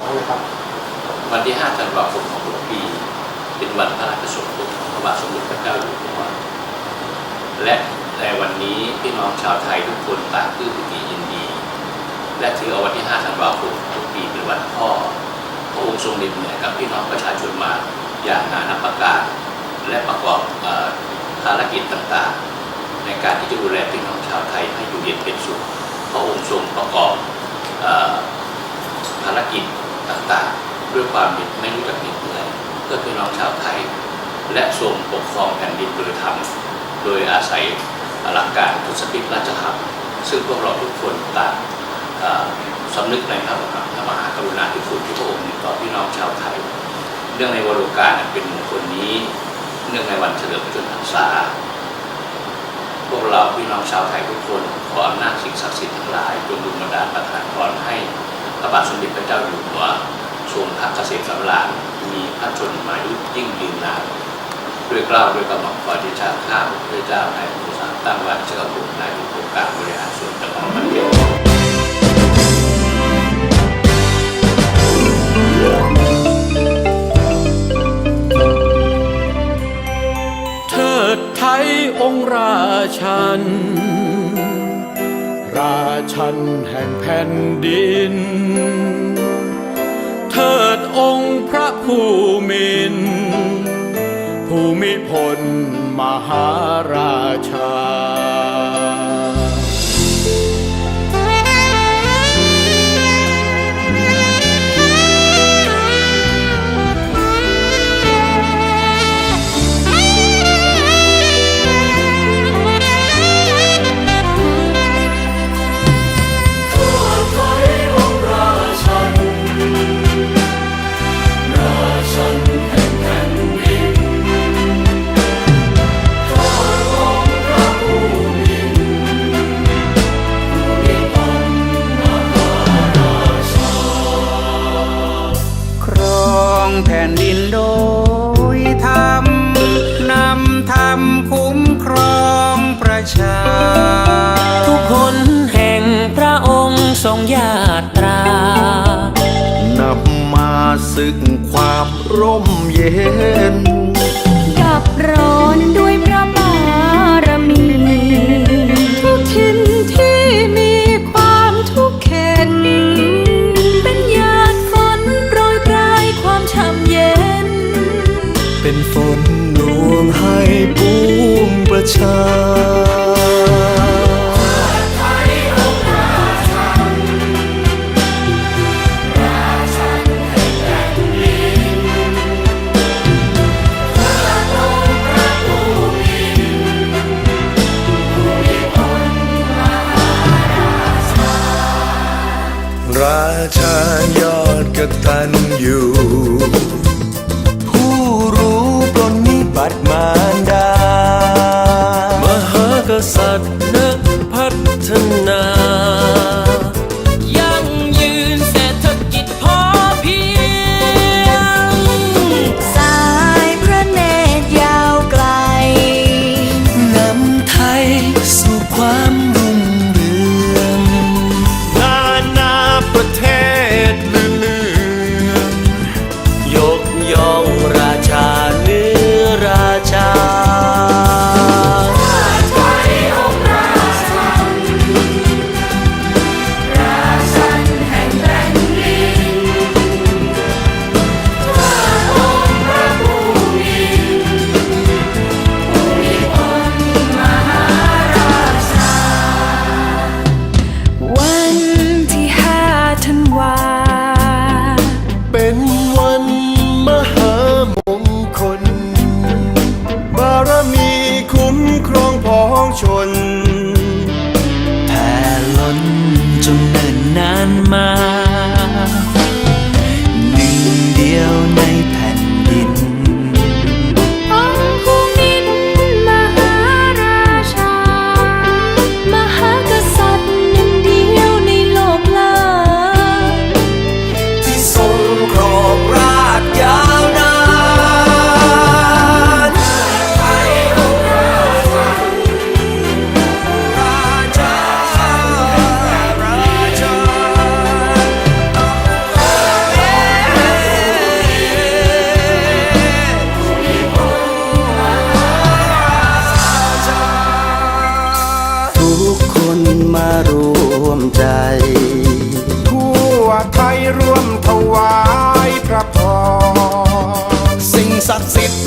วันที่5ธันวาคมของทุกปี เป็นวันพระราชสมภพของพระบาทสมเด็จพระเจ้าอยู่หัวและในวันนี้พี่น้องชาวไทยทุกคนต่างปลื้มปิติยินดี และถือเอาวันที่5ธันวาคมทุกปีเป็นวันพ่อพระองค์ทรงเหน็ดเหนื่อยกับพี่น้องประชาชนมาอย่างนานับประการ และประกอบภารกิจต่างๆ ในการที่จะดูแลพี่น้องชาวไทยให้อยู่เย็นเป็นสุขพระองค์ทรงประกอบภารกิจ ต่างๆ ด้วยความเหน็ดไม่รู้จักเหน็ดเหนื่อยเพื่อพี่น้องชาวไทย และทรงปกครองแผ่นดินโดยธรรมโดยอาศัยหลักการทศพิธราชธรรมซึ่งพวกเราทุกคนต่างสำนึกในพระพระมหากรุณาธิคุณที่พระองค์มีต่อพี่น้องชาวไทยเนื่องในวโรกาสอันเป็นมงคลนี้ เนื่องในวันเฉลิมพระชนพรรษา พวกเราพี่น้องชาวไทยทุกคนขออำนาจสิ่งศักดิ์สิทธิ์ทั้งหลายจงดลบันดาลประทานพรให้ พระบาทสมเด็จพระเจ้าอยู่หัวทรงพระเกษตรสำราญมีพระชนมายุยิ่งยืนนานด้วยเกล้าวด้วยกระหม่อมขอที่ชาข้าพระพุทธเจ้านายผู้สางตั้งวัดเจ้าบุตรนายผู้องการบริหารส่วนจังหวัดมันเดียวเทิดไทยองค์ราชันาชันแห่งแผ่นดิน เทิดองค์พระผู้มินภูมิพลมหาราชา แผ่นดินโดยธรรมนำธรรมคุ้มครองประชา ทุกคนแห่งพระองค์ทรงญาตรานำมาซึ่งความร่มเย็น ดับร้อนด้วย ชายอดกตัญญูผู้รู้ปรนนิบัติมารดา มหากษัตริย์นักพัฒนายั่งยืน วไทยร่วมถวายพระพรสิ่งศักดิ์สิทธิ์